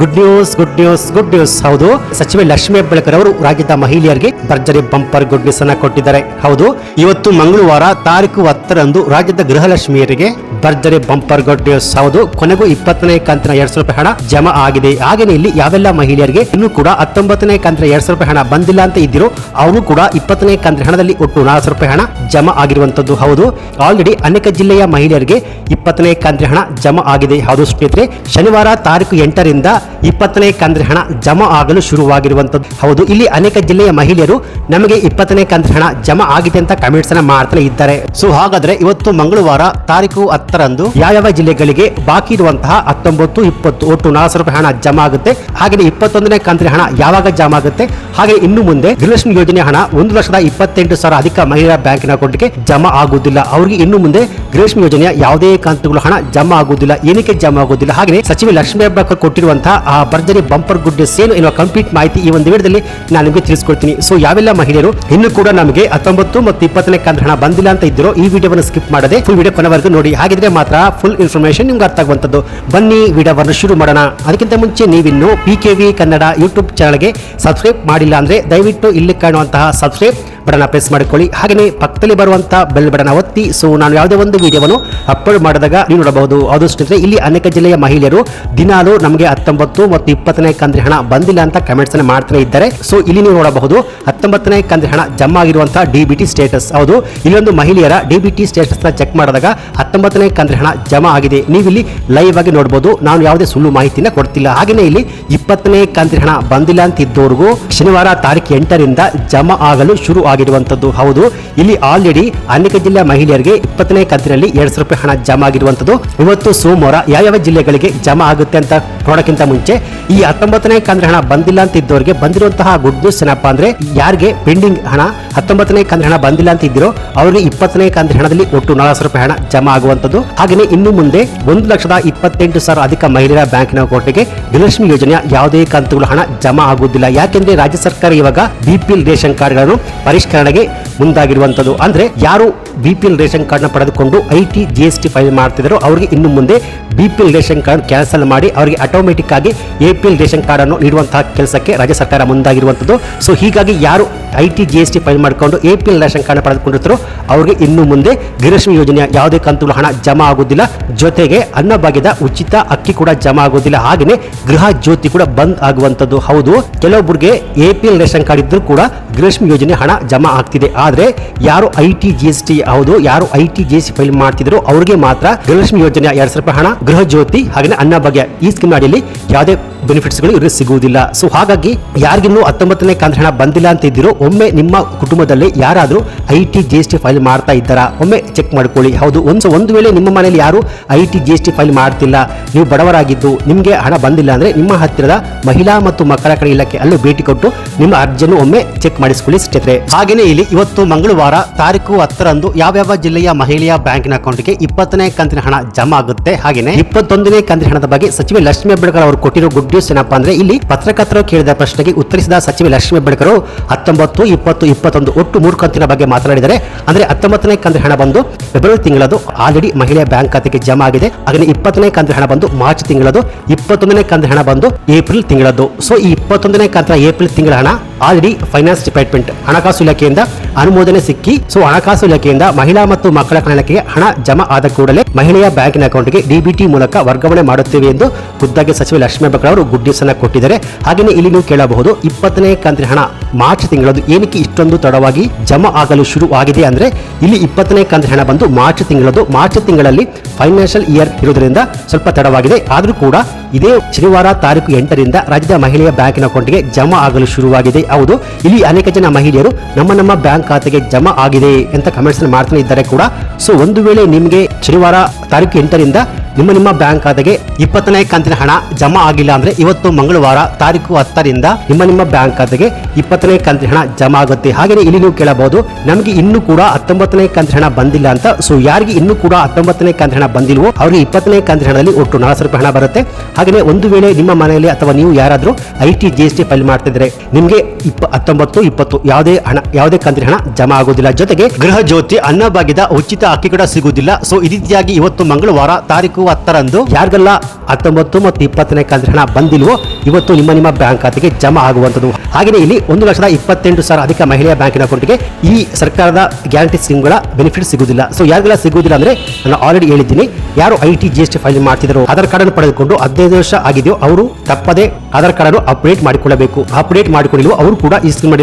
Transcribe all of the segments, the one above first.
Good news good news good news ಹೌದು, ಸಚಿವೆ ಲಕ್ಷ್ಮೀ ಹೆಬ್ಬಳಕರ್ ಅವರು ರಾಜ್ಯದ ಮಹಿಳೆಯರಿಗೆ ಭರ್ಜರಿ ಬಂಪರ್ ಗುಡ್ ನ್ಯೂಸ್ ಅನ್ನ ಕೊಟ್ಟಿದ್ದಾರೆ. ಹೌದು, ಇವತ್ತು ಮಂಗಳವಾರ ತಾರೀಕು ಹತ್ತರಂದು ರಾಜ್ಯದ ಗೃಹಲಕ್ಷ್ಮಿಯರಿಗೆ ಭರ್ಜರಿ ಬಂಪರ್ ನ್ಯೂಸ್ ಹೌದು ಕೊನೆಗೂ ಇಪ್ಪತ್ತನೇ ಕಂತಿನ ಎರಡ್ ಸಾವಿರ ರೂಪಾಯಿ ಹಣ ಜಮಾ ಆಗಿದೆ. ಹಾಗೇನೆ ಇಲ್ಲಿ ಯಾವೆಲ್ಲ ಮಹಿಳೆಯರಿಗೆ ಇನ್ನು ಕೂಡ ಹತ್ತೊಂಬತ್ತನೇ ಕಂತಿನ ಎರಡ್ ಸಾವಿರ ರೂಪಾಯಿ ಹಣ ಬಂದಿಲ್ಲ ಅಂತ ಇದ್ದಿರೋ, ಅವರು ಕೂಡ ಇಪ್ಪತ್ತನೇ ಕಂತಿನ ಹಣದಲ್ಲಿ ಒಟ್ಟು ನಾಲ್ಕು ಸಾವಿರ ರೂಪಾಯಿ ಹಣ ಜಮಾ ಆಗಿರುವಂತದ್ದು ಹೌದು, ಆಲ್ರೆಡಿ ಅನೇಕ ಜಿಲ್ಲೆಯ ಮಹಿಳೆಯರಿಗೆ ಇಪ್ಪತ್ತನೇ ಕಂತಿನ ಹಣ ಜಮಾ ಆಗಿದೆ. ಹೌದು ಸ್ನೇಹಿತರೆ, ಶನಿವಾರ ತಾರೀಕು ಎಂಟರಿಂದ ಇಪ್ಪತ್ತನೇ ಕಂತಿನ ಹಣ ಜಮಾ ಆಗಲು ಶುರುವಾಗಿರುವಂತದ್ದು ಹೌದು, ಇಲ್ಲಿ ಅನೇಕ ಜಿಲ್ಲೆಯ ಮಹಿಳೆಯರು ನಮಗೆ ಇಪ್ಪತ್ತನೇ ಕಂತಿನ ಹಣ ಜಮಾ ಆಗಿದೆ ಅಂತ ಕಮೆಂಟ್ಸ್ ಅನ್ನ ಮಾಡ್ತಾನೆ ಇದ್ದಾರೆ. ಸೊ ಹಾಗಾದ್ರೆ ಇವತ್ತು ಮಂಗಳವಾರ ತಾರೀಕು ಹತ್ತರಂದು ಯಾವ್ಯಾವ ಜಿಲ್ಲೆಗಳಿಗೆ ಬಾಕಿ ಇರುವಂತಹ ಹತ್ತೊಂಬತ್ತು, ಇಪ್ಪತ್ತು ಒಟ್ಟು ನಾಲ್ಕು ರೂಪಾಯಿ ಹಣ ಜಮಾ ಆಗುತ್ತೆ. ಹಾಗೆ ಇಪ್ಪತ್ತೊಂದನೇ ಕಂತಿನ ಹಣ ಯಾವಾಗ ಜಮಾ ಆಗುತ್ತೆ? ಹಾಗೆ ಇನ್ನು ಮುಂದೆ ಗೃಹಲಕ್ಷ್ಮಿ ಯೋಜನೆ ಹಣ ಒಂದು ಲಕ್ಷದ ಇಪ್ಪತ್ತೆಂಟು ಸಾವಿರ ಅಧಿಕ ಮಹಿಳಾ ಬ್ಯಾಂಕಿನ ಅಕೌಂಟ್ಗೆ ಜಮಾ ಆಗುವುದಿಲ್ಲ. ಅವರಿಗೆ ಇನ್ನು ಮುಂದೆ ಗೃಹಲಕ್ಷ್ಮಿ ಯೋಜನೆಯ ಯಾವುದೇ ಕಂತುಗಳು ಹಣ ಜಮಾ ಆಗುವುದಿಲ್ಲ, ಏನಕ್ಕೆ ಜಮಾ ಆಗುವುದಿಲ್ಲ. ಹಾಗೆ ಸಚಿವೆ ಲಕ್ಷ್ಮೀ ಹೆಬ್ಬಾಳ್ಕರ್ ಕೊಟ್ಟಿರುವಂತಹ ಆ ಭರ್ಜರಿ ಬಂಪರ್ ಗುಡ್ ಸೇನು ಎನ್ನುವ ಕಂಪ್ಲೀಟ್ ಮಾಹಿತಿ ಈ ಒಂದು ವಿಡಿಯೋದಲ್ಲಿ ನಾನು ನಿಮಗೆ ತಿಳಿಸ್ಕೊಡ್ತೀನಿ. ಸೊ ಯಾವೆಲ್ಲ ಮಹಿಳೆಯರು ಇನ್ನು ಕೂಡ ನಮಗೆ ಹತ್ತೊಂಬತ್ತು ಮತ್ತು ಇಪ್ಪತ್ತನೇ ಕಂತ ಹಣ ಬಂದಿಲ್ಲ ಅಂತ ಇದ್ದರು ಈ ವಿಡಿಯೋವನ್ನು ಸ್ಕಿಪ್ ಮಾಡದೆ ಫುಲ್ ವಿಡಿಯೋ ಕೊನೆವರೆಗೂ ನೋಡಿ. ಹಾಗಿದ್ರೆ ಮಾತ್ರ ಫುಲ್ ಇನ್ಫಾರ್ಮೇಶನ್ ನಿಮ್ಗೆ ಅರ್ಥ ಆಗುವಂಥದ್ದು. ಬನ್ನಿ, ವಿಡಿಯೋವನ್ನು ಶುರು ಮಾಡೋಣ. ಅದಕ್ಕಿಂತ ಮುಂಚೆ ನೀವಿನ್ನು P K V Kannada YouTube ಚಾನಲ್ಗೆ ಸಬ್ಸ್ಕ್ರೈಬ್ ಮಾಡಿಲ್ಲ ಅಂದ್ರೆ ದಯವಿಟ್ಟು ಇಲ್ಲಿ ಕಾಣುವಂತಹ ಸಬ್ಸ್ಕ್ರೈಬ್ ಬಟನ್ ಪ್ರೆಸ್ ಮಾಡಿಕೊಳ್ಳಿ. ಹಾಗೆಯೇ ಪಕ್ಕದಲ್ಲಿ ಬರುವಂಥ ಬೆಲ್ ಬಟನ್ ಒತ್ತಿ. ಸೊ ನಾನು ಯಾವುದೇ ಒಂದು ವಿಡಿಯೋವನ್ನು ಅಪ್ಲೋಡ್ ಮಾಡಿದಾಗ ನೀವು ನೋಡಬಹುದು. ಅದು ಇಲ್ಲಿ ಅನೇಕ ಜಿಲ್ಲೆಯ ಮಹಿಳೆಯರು ದಿನಾಲು ನಮಗೆ ಹತ್ತೊಂಬತ್ತು ಮತ್ತು ಇಪ್ಪತ್ತನೇ ಕಂದ್ರಿ ಹಣ ಬಂದಿಲ್ಲ ಅಂತ ಕಮೆಂಟ್ಸ್ ಅನ್ನು ಮಾಡ್ತಾನೆ ಇದ್ದಾರೆ. ಸೊ ಇಲ್ಲಿ ನೀವು ನೋಡಬಹುದು ಹತ್ತೊಂಬತ್ತನೇ ಕಂದ್ರಿ ಹಣ ಜಮಾ ಆಗಿರುವಂತಹ ಡಿ ಬಿ ಟಿ ಸ್ಟೇಟಸ್ ಹೌದು, ಇಲ್ಲೊಂದು ಮಹಿಳೆಯರ ಡಿ ಬಿ ಟಿ ಸ್ಟೇಟಸ್ನ ಚೆಕ್ ಮಾಡಿದಾಗ ಹತ್ತೊಂಬತ್ತನೇ ಕಂದ್ರಿ ಹಣ ಜಮಾ ಆಗಿದೆ. ನೀವಿಲ್ಲಿ ಲೈವ್ ಆಗಿ ನೋಡಬಹುದು ನಾನು ಯಾವುದೇ ಸುಳ್ಳು ಮಾಹಿತಿನ ಕೊಡ್ತಿಲ್ಲ. ಹಾಗೆಯೇ ಇಲ್ಲಿ ಇಪ್ಪತ್ತನೇ ಕಂತಿನ ಹಣ ಬಂದಿಲ್ಲ ಅಂತ ಇದ್ದವ್ರಿಗೂ ಶನಿವಾರ ತಾರೀಕು ಎಂಟರಿಂದ ಜಮಾ ಆಗಲು ಶುರು ಆಗಿರುವಂತದ್ದು ಹೌದು, ಇಲ್ಲಿ ಆಲ್ರೆಡಿ ಅನೇಕ ಜಿಲ್ಲೆಯ ಮಹಿಳೆಯರಿಗೆ ಇಪ್ಪತ್ತನೇ ಕಂತಿನಲ್ಲಿ ಎರಡ್ ಸಾವಿರ ರೂಪಾಯಿ ಹಣ ಜಮಾ ಆಗಿರುವಂತದ್ದು ಇವತ್ತು ಸೋಮವಾರ ಯಾವ್ಯಾವ ಜಿಲ್ಲೆಗಳಿಗೆ ಜಮಾ ಆಗುತ್ತೆ ಅಂತ ನೋಡೋಕ್ಕಿಂತ ಮುಂಚೆ ಈ ಹತ್ತೊಂಬತ್ತನೇ ಕಂತಿನ ಹಣ ಬಂದಿಲ್ಲ ಅಂತ ಇದ್ದವರಿಗೆ ಬಂದಿರುವಂತಹ ಗುಡ್ ನ್ಯೂಸ್ ಏನಪ್ಪಾ ಅಂದ್ರೆ ಯಾರಿಗೆ ಪೆಂಡಿಂಗ್ ಹಣ ಹತ್ತೊಂಬತ್ತನೇ ಕಂತಿನ ಹಣ ಬಂದಿಲ್ಲ ಅಂತ ಇದ್ದಿರೋ ಅವರಿಗೆ ಇಪ್ಪತ್ತನೇ ಕಂತಿನ ಹಣದಲ್ಲಿ ಒಟ್ಟು ನಾಲ್ಕು ಸಾವಿರ ರೂಪಾಯಿ ಹಣ ಜಮಾ ಆಗುವಂತದ್ದು ಹಾಗೆಯೇ ಇನ್ನು ಮುಂದೆ ಒಂದು ಲಕ್ಷದ ಇಪ್ಪತ್ತೆಂಟು ಸಾವಿರ ಅಧಿಕ ಮಹಿಳೆಯರ ಬ್ಯಾಂಕಿನ ಅಕೌಂಟ್ಗೆ ಗೃಹಲಕ್ಷ್ಮಿ ಯೋಜನೆಯ ಯಾವುದೇ ಕಂತುಗಳ ಹಣ ಜಮಾ ಆಗುವುದಿಲ್ಲ. ಯಾಕೆಂದ್ರೆ ರಾಜ್ಯ ಸರ್ಕಾರ ಇವಾಗ ಬಿಪಿಎಲ್ ರೇಷನ್ ಕಾರ್ಡ್ಗಳನ್ನು ಪರಿಷ್ಕರಣೆಗೆ ಮುಂದಾಗಿರುವಂತದ್ದು. ಅಂದ್ರೆ ಯಾರು ಬಿಪಿಎಲ್ ರೇಷನ್ ಕಾರ್ಡ್ನ ಪಡೆದುಕೊಂಡು ಐಟಿ ಜಿಎಸ್ಟಿ ಫೈಲ್ ಮಾಡ್ತಿದ್ರು ಅವರಿಗೆ ಇನ್ನು ಮುಂದೆ ಬಿಪಿಎಲ್ ರೇಷನ್ ಕಾರ್ಡ್ ಕ್ಯಾನ್ಸಲ್ ಮಾಡಿ ಅವರಿಗೆ ಆಟೋಮೆಟಿಕ್ ಆಗಿ ಎಪಿಎಲ್ ರೇಷನ್ ಕಾರ್ಡ್ ಅನ್ನು ನೀಡುವಂತಹ ಕೆಲಸಕ್ಕೆ ರಾಜ್ಯ ಸರ್ಕಾರ ಮುಂದಾಗಿರುವಂಥದ್ದು ಸೊ ಹೀಗಾಗಿ ಯಾರು I T G S T file ಮಾಡಿಕೊಂಡು A P L ration card ಪಡೆದುಕೊಂಡಿರ್ತಾರೋ ಅವರಿಗೆ ಇನ್ನು ಮುಂದೆ ಗೃಹಲಕ್ಷ್ಮಿ ಯೋಜನೆಯ ಯಾವುದೇ ಕಂತುಗಳು ಹಣ ಜಮಾ ಆಗುವುದಿಲ್ಲ. ಜೊತೆಗೆ ಅನ್ನಭಾಗ್ಯದ ಉಚಿತ ಅಕ್ಕಿ ಕೂಡ ಜಮಾ ಆಗುವುದಿಲ್ಲ. ಹಾಗೆಯೇ ಗೃಹ ಜ್ಯೋತಿ ಕೂಡ ಬಂದ್ ಆಗುವಂಥದ್ದು ಹೌದು. ಕೆಲವೊಬ್ಬರಿಗೆ A P L ration card ಇದ್ದರೂ ಕೂಡ ಗೃಹಲಕ್ಷ್ಮಿ ಯೋಜನೆ ಹಣ ಜಮಾ ಆಗ್ತಿದೆ. ಆದರೆ ಯಾರು I T G S T ಹೌದು, ಯಾರು I T G S T file ಮಾಡ್ತಿದ್ರು, ಅವರಿಗೆ ಮಾತ್ರ ಗೃಹಲಕ್ಷ್ಮಿ ಯೋಜನೆ ಎರಡು ಸಾವಿರ ರೂಪಾಯಿ ಹಣ, ಗೃಹ ಜ್ಯೋತಿ ಹಾಗೆ ಅನ್ನಭಾಗ್ಯ ಈ ಸ್ಕೀಮ್ ಅಡಿಯಲ್ಲಿ ಯಾವುದೇ ಬೆನಿಫಿಟ್ಸ್ಗಳು ಇವರಿಗೆ ಸಿಗುವುದಿಲ್ಲ. ಸೊ ಹಾಗಾಗಿ ಯಾರಿಗಿನ್ನೂ ಹತ್ತೊಂಬತ್ತನೇ ಹಣ ಬಂದಿಲ್ಲ ಅಂತ ಇದ್ದೀರೋ, ಒಮ್ಮೆ ನಿಮ್ಮ ಕುಟುಂಬದಲ್ಲಿ ಯಾರಾದರೂ I T G S T file ಮಾಡ್ತಾ ಇದ್ದಾರಾ? ಒಮ್ಮೆ ಚೆಕ್ ಮಾಡ್ಕೊಳ್ಳಿ. ಹೌದು, ಒಂದು ಒಂದು ವೇಳೆ ನಿಮ್ಮ ಮನೆಯಲ್ಲಿ ಯಾರು I T G S T file ಮಾಡ್ತಿಲ್ಲ. ನೀವು ಬಡವರಾಗಿದ್ದು ನಿಮಗೆ ಹಣ ಬಂದಿಲ್ಲ ಅಂದ್ರೆ ನಿಮ್ಮ ಹತ್ತಿರದ ಮಹಿಳಾ ಮತ್ತು ಮಕ್ಕಳ ಕಡೆ ಇಲಾಖೆ ಅಲ್ಲೂ ಭೇಟಿ ಕೊಟ್ಟು ನಿಮ್ಮ ಅರ್ಜಿಯನ್ನು ಒಮ್ಮೆ ಚೆಕ್ ಮಾಡಿಸಿಕೊಳ್ಳಿ ಸ್ನೇಹಿತರೆ. ಹಾಗೆಯೇ ಇಲ್ಲಿ ಇವತ್ತು ಮಂಗಳವಾರ ತಾರೀಕು ಹತ್ತರಂದು ಯಾವ್ಯಾವ ಜಿಲ್ಲೆಯ ಮಹಿಳೆಯ ಬ್ಯಾಂಕಿನ ಅಕೌಂಟ್ಗೆ ಇಪ್ಪತ್ತನೇ ಕಂತಿನ ಹಣ ಜಮಾ ಆಗುತ್ತೆ? ಹಾಗೆಯೇ ಇಪ್ಪತ್ತೊಂದನೇ ಕಂತಿನ ಹಣದ ಬಗ್ಗೆ ಸಚಿವೆ ಲಕ್ಷ್ಮೀ ಹೆಬ್ಬಾಳ್ಕರ್ ಅವರು ಕೊಟ್ಟಿರೋ ಗುಡ್ ನ್ಯೂಸ್ ಏನಪ್ಪಾ ಅಂದ್ರೆ ಇಲ್ಲಿ ಪತ್ರಕರ್ತರು ಕೇಳಿದ ಪ್ರಶ್ನೆಗೆ ಉತ್ತರಿಸಿದ ಸಚಿವೆ ಲಕ್ಷ್ಮಿ ಹೆಬ್ಬಾಳ್ಕರ್ ಹತ್ತೊಂಬತ್ತು, ಇಪ್ಪತ್ತು, ಇಪ್ಪತ್ತೊಂದು ಒಟ್ಟು ಮೂರು ಕಂತಿನ ಬಗ್ಗೆ ಮಾತನಾಡಿದರೆ, ಅಂದ್ರೆ ಹತ್ತೊಂಬತ್ತನೇ ಕಂತಿನ ಹಣ ಬಂದು ಫೆಬ್ರವರಿ ತಿಂಗಳದು ಆಲ್ರೆಡಿ ಮಹಿಳೆಯ ಬ್ಯಾಂಕ್ ಖಾತೆಗೆ ಜಮಾ ಆಗಿದೆ. ಹಾಗೆ ಇಪ್ಪತ್ತನೇ ಕಂತಿನ ಹಣ ಬಂದು ಮಾರ್ಚ್ ತಿಂಗಳದು, ಇಪ್ಪತ್ತೊಂದನೇ ಕಂತಿನ ಹಣ ಬಂದು ಏಪ್ರಿಲ್ ತಿಂಗಳದ್ದು. ಸೊ ಈ ಇಪ್ಪತ್ತೊಂದನೇ ಕಂತಿನ ಏಪ್ರಿಲ್ ತಿಂಗಳ ಹಣ ಆಲ್ರೆಡಿ ಫೈನಾನ್ಸ್ ಡಿಪಾರ್ಟ್ಮೆಂಟ್ ಹಣಕಾಸು ಇಲಾಖೆಯಿಂದ ಅನುಮೋದನೆ ಸಿಕ್ಕಿ, ಸೊ ಹಣಕಾಸು ಇಲಾಖೆಯಿಂದ ಮಹಿಳಾ ಮತ್ತು ಮಕ್ಕಳ ಕಲ್ಯಾಣಕ್ಕೆ ಹಣ ಜಮಾ ಆದ ಕೂಡಲೇ ಮಹಿಳೆಯ ಬ್ಯಾಂಕಿನ ಅಕೌಂಟ್ಗೆ ಡಿಬಿಟಿ ಮೂಲಕ ವರ್ಗಾವಣೆ ಮಾಡುತ್ತೇವೆ ಎಂದು ಖುದ್ದಾಗಿ ಸಚಿವ ಲಕ್ಷ್ಮೀ ಅವರು ಗುಡ್ ನ್ಯೂಸ್ ಅನ್ನು ಕೊಟ್ಟಿದ್ದಾರೆ. ಹಾಗೆಯೇ ಇಲ್ಲಿ ನೀವು ಕೇಳಬಹುದು, ಇಪ್ಪತ್ತನೇ ಕಂತಿನ ಹಣ ಮಾರ್ಚ್ ತಿಂಗಳದು ಏನಕ್ಕೆ ಇಷ್ಟೊಂದು ತಡವಾಗಿ ಜಮಾ ಆಗಲು ಶುರು ಆಗಿದೆ ಅಂದ್ರೆ ಇಲ್ಲಿ ಇಪ್ಪತ್ತನೇ ಕಂತಿನ ಹಣ ಬಂದು ಮಾರ್ಚ್ ತಿಂಗಳದು ಮಾರ್ಚ್ ತಿಂಗಳಲ್ಲಿ ಫೈನಾನ್ಷಿಯಲ್ ಇಯರ್ ಇರುವುದರಿಂದ ಸ್ವಲ್ಪ ತಡವಾಗಿದೆ. ಆದರೂ ಕೂಡ ಇದೇ ಶನಿವಾರ ತಾರೀಕು ಎಂಟರಿಂದ ರಾಜ್ಯದ ಮಹಿಳೆಯ ಬ್ಯಾಂಕಿನ ಅಕೌಂಟ್ಗೆ ಜಮಾ ಆಗಲು ಶುರುವಾಗಿದೆ. ಹೌದು, ಇಲ್ಲಿ ಅನೇಕ ಜನ ಮಹಿಳೆಯರು ನಮ್ಮ ನಮ್ಮ ಬ್ಯಾಂಕ್ ಖಾತೆಗೆ ಜಮಾ ಆಗಿದೆ ಅಂತ ಕಮೆಂಟ್ಸ್ ಮಾಡ್ತಾನೆ ಇದ್ದಾರೆ ಕೂಡ. ಸೊ ಒಂದು ವೇಳೆ ನಿಮಗೆ ಶನಿವಾರ ತಾರೀಕು ಎಂಟರಿಂದ ನಿಮ್ಮ ನಿಮ್ಮ ಬ್ಯಾಂಕ್ ಖಾತೆಗೆ ಇಪ್ಪತ್ತನೇ ಕಂತಿನ ಹಣ ಜಮಾ ಆಗಿಲ್ಲ ಅಂದ್ರೆ ಇವತ್ತು ಮಂಗಳವಾರ ತಾರೀಕು ಹತ್ತರಿಂದ ನಿಮ್ಮ ನಿಮ್ಮ ಬ್ಯಾಂಕ್ ಖಾತೆಗೆ ಇಪ್ಪತ್ತನೇ ಕಂತಿನ ಹಣ ಜಮಾ ಆಗುತ್ತೆ. ಹಾಗೆಯೇ ಇಲ್ಲಿ ನೀವು ಕೇಳಬಹುದು, ನಮಗೆ ಇನ್ನೂ ಕೂಡ ಹತ್ತೊಂಬತ್ತನೇ ಕಂತಿನ ಹಣ ಬಂದಿಲ್ಲ ಅಂತ. ಸೊ ಯಾರಿಗೆ ಇನ್ನೂ ಕೂಡ ಹತ್ತೊಂಬತ್ತನೇ ಕಂತಿನ ಹಣ ಬಂದಿಲ್ವೋ, ಅವರಿಗೆ ಇಪ್ಪತ್ತನೇ ಕಂತಿನ ಹಣದಲ್ಲಿ ಒಟ್ಟು ನಾಲ್ಕು ರೂಪಾಯಿ ಹಣ ಬರುತ್ತೆ. ಹಾಗೆಯೇ ಒಂದು ವೇಳೆ ನಿಮ್ಮ ಮನೆಯಲ್ಲಿ ಅಥವಾ ನೀವು ಯಾರಾದರೂ I T, G S T file ಮಾಡ್ತಿದ್ರೆ, ನಿಮಗೆ ಇಪ್ಪ, ಹತ್ತೊಂಬತ್ತು, ಇಪ್ಪತ್ತು ಯಾವುದೇ ಹಣ, ಯಾವುದೇ ಕಂತಿನ ಹಣ ಜಮಾ ಆಗುವುದಿಲ್ಲ ಜೊತೆಗೆ ಗೃಹ ಜ್ಯೋತಿ ಅನ್ನಭಾಗ್ಯದ ಉಚಿತ ಅಕ್ಕಿ ಕೂಡ ಸಿಗುವುದಿಲ್ಲ. ಸೊ ಈ ರೀತಿಯಾಗಿ ಇವತ್ತು ಮಂಗಳವಾರ ತಾರೀಕು ತಾರೀಕು ಹತ್ತರಂದು ಯಾರಿಗೆಲ್ಲ ಹತ್ತೊಂಬತ್ತು ಮತ್ತು ಇಪ್ಪತ್ತನೇ ಕಂತಿನ ಹಣ ಬಂದಿಲ್ವೋ, ಇವತ್ತು ನಿಮ್ಮ ನಿಮ್ಮ ಬ್ಯಾಂಕ್ ಖಾತೆಗೆ ಜಮಾ ಆಗುವಂಥದ್ದು. ಹಾಗೆಯೇ ಇಲ್ಲಿ ಒಂದು ಲಕ್ಷದ ಇಪ್ಪತ್ತೆಂಟು ಸಾವಿರ ಅಧಿಕ ಮಹಿಳೆಯ ಬ್ಯಾಂಕಿನ ಅಕೌಂಟ್ಗೆ ಈ ಸರ್ಕಾರದ ಗ್ಯಾರಂಟಿ ಸ್ಕೀಮ್ಗಳ ಬೆನಿಫಿಟ್ ಸಿಗುವುದಿಲ್ಲ. ಸೊ ಯಾರಿಗೆಲ್ಲ ಸಿಗುವುದಿಲ್ಲ ಅಂದ್ರೆ ನಾನು ಆಲ್ರೆಡಿ ಹೇಳಿದ್ದೀನಿ, ಯಾರು I T, G S T file ಮಾಡ್ತಿದ್ರು ಆಧಾರ್ ಕಾರ್ಡ್ ಅನ್ನು ಪಡೆದುಕೊಂಡು ಹದಿನೈದು ವರ್ಷ ಆಗಿದೆಯೋ, ಅವರು ತಪ್ಪದೆ ಆಧಾರ್ ಕಾರ್ಡ್ ಅನ್ನು ಅಪ್ಡೇಟ್ ಮಾಡಿಕೊಳ್ಳಬೇಕು. ಅಪ್ಡೇಟ್ ಮಾಡಿಕೊಂಡಿಲ್ಲ ಅವರು ಕೂಡ ಈ ಸ್ಕೀಮ್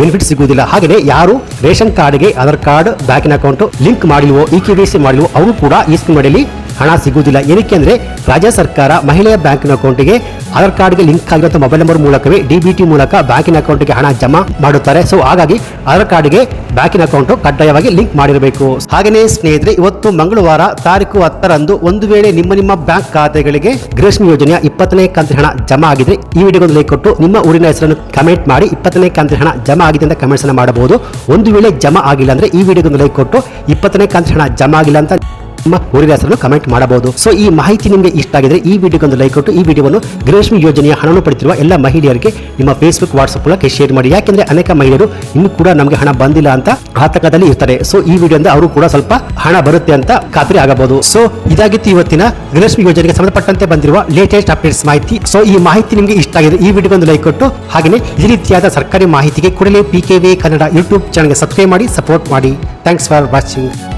ಬೆನಿಫಿಟ್ ಸಿಗುವುದಿಲ್ಲ. ಹಾಗೆಯೇ ಯಾರು ರೇಷನ್ ಕಾರ್ಡ್ಗೆ ಆಧಾರ್ ಕಾರ್ಡ್, ಬ್ಯಾಂಕಿನ ಅಕೌಂಟ್ ಲಿಂಕ್ ಮಾಡಿಲ್ವೋ, ಇ ಕೆ ಸಿ ಮಾಡಿಲ್ವೋ, ಅವರು ಕೂಡ ಈ ಸ್ಕೀಮ್ ಅಡಿಯಲ್ಲಿ ಹಣ ಸಿಗುವುದಿಲ್ಲ. ಏನಕ್ಕೆ ಅಂದರೆ ರಾಜ್ಯ ಸರ್ಕಾರ ಮಹಿಳೆಯ ಬ್ಯಾಂಕಿನ ಅಕೌಂಟಿಗೆ ಆಧಾರ್ ಕಾರ್ಡ್ಗೆ ಲಿಂಕ್ ಆಗಿರುವಂಥ ಮೊಬೈಲ್ ನಂಬರ್ ಮೂಲಕವೇ ಡಿಬಿಟಿ ಮೂಲಕ ಬ್ಯಾಂಕಿನ ಅಕೌಂಟ್ಗೆ ಹಣ ಜಮಾ ಮಾಡುತ್ತಾರೆ. ಸೊ ಹಾಗಾಗಿ ಆಧಾರ್ ಕಾರ್ಡ್ಗೆ ಬ್ಯಾಂಕಿನ ಅಕೌಂಟ್ ಕಡ್ಡಾಯವಾಗಿ ಲಿಂಕ್ ಮಾಡಿರಬೇಕು. ಹಾಗೆಯೇ ಸ್ನೇಹಿತರೆ, ಇವತ್ತು ಮಂಗಳವಾರ ತಾರೀಕು ಹತ್ತರಂದು ಒಂದು ವೇಳೆ ನಿಮ್ಮ ನಿಮ್ಮ ಬ್ಯಾಂಕ್ ಖಾತೆಗಳಿಗೆ ಗೃಹಲಕ್ಷ್ಮಿ ಯೋಜನೆಯ ಇಪ್ಪತ್ತನೇ ಕಂತಿನ ಹಣ ಜಮಾ ಆಗಿದೆ ಈ ವಿಡಿಯೋಗೊಂದು ಲೈಕ್ ಕೊಟ್ಟು ನಿಮ್ಮ ಊರಿನ ಹೆಸರನ್ನು ಕಮೆಂಟ್ ಮಾಡಿ ಇಪ್ಪತ್ತನೇ ಕಂತಿನ ಹಣ ಜಮಾ ಆಗಿದೆ ಅಂತ ಕಮೆಂಟ್ಸ್ ಮಾಡಬಹುದು. ಒಂದು ವೇಳೆ ಜಮಾ ಆಗಿಲ್ಲ ಅಂದ್ರೆ ಈ ವಿಡಿಯೋಗೊಂದು ಲೈಕ್ ಕೊಟ್ಟು ಇಪ್ಪತ್ತನೇ ಕಂತಿನ ಹಣ ಜಮಾ ಆಗಿಲ್ಲ ಅಂತ ನಿಮ್ಮ ಊರಿನ ಹೆಸರನ್ನು ಕಮೆಂಟ್ ಮಾಡಬಹುದು. ಸೊ ಈ ಮಾಹಿತಿ ನಿಮಗೆ ಇಷ್ಟ ಆಗಿದ್ರೆ ಈ ವಿಡಿಯೋಗೊಂದು ಲೈಕ್ ಕೊಟ್ಟು, ಈ ವಿಡಿಯೋವನ್ನು ಗೃಹಲಕ್ಷ್ಮಿ ಯೋಜನೆಯ ಹಣವನ್ನು ಪಡೆದಿರುವ ಎಲ್ಲ ಮಹಿಳೆಯರಿಗೆ ನಿಮ್ಮ ಫೇಸ್ಬುಕ್ ವಾಟ್ಸ್ಆಪ್ ಮೂಲಕ ಶೇರ್ ಮಾಡಿ. ಯಾಕೆಂದ್ರೆ ಅನೇಕ ಮಹಿಳೆಯರು ಇನ್ನೂ ಕೂಡ ನಮಗೆ ಹಣ ಬಂದಿಲ್ಲ ಅಂತ ಆತಂಕದಲ್ಲಿ ಇರ್ತಾರೆ. ಸೊ ಈ ವಿಡಿಯೋದಿಂದ ಅವರು ಕೂಡ ಸ್ವಲ್ಪ ಹಣ ಬರುತ್ತೆ ಅಂತ ಖಾತ್ರಿ ಆಗಬಹುದು. ಸೊ ಇದಾಗಿತ್ತು ಇವತ್ತಿನ ಗೃಹಲಕ್ಷ್ಮಿ ಯೋಜನೆಗೆ ಸಂಬಂಧಪಟ್ಟಂತೆ ಬಂದಿರುವ ಲೇಟೆಸ್ಟ್ ಅಪ್ಡೇಟ್ಸ್ ಮಾಹಿತಿ. ಸೊ ಈ ಮಾಹಿತಿ ನಿಮಗೆ ಇಷ್ಟ ಆಗಿದೆ ಈ ವಿಡಿಯೋಗೊಂದು ಲೈಕ್ ಕೊಟ್ಟು, ಹಾಗೆಯೇ ಈ ರೀತಿಯಾದ ಸರ್ಕಾರಿ ಮಾಹಿತಿಗೆ ಕೂಡಲೇ P K V Kannada YouTube ಚಾನಲ್ಗೆ ಸಬ್ಸ್ಕ್ರೈಬ್ ಮಾಡಿ ಸಪೋರ್ಟ್ ಮಾಡಿ. Thanks for watching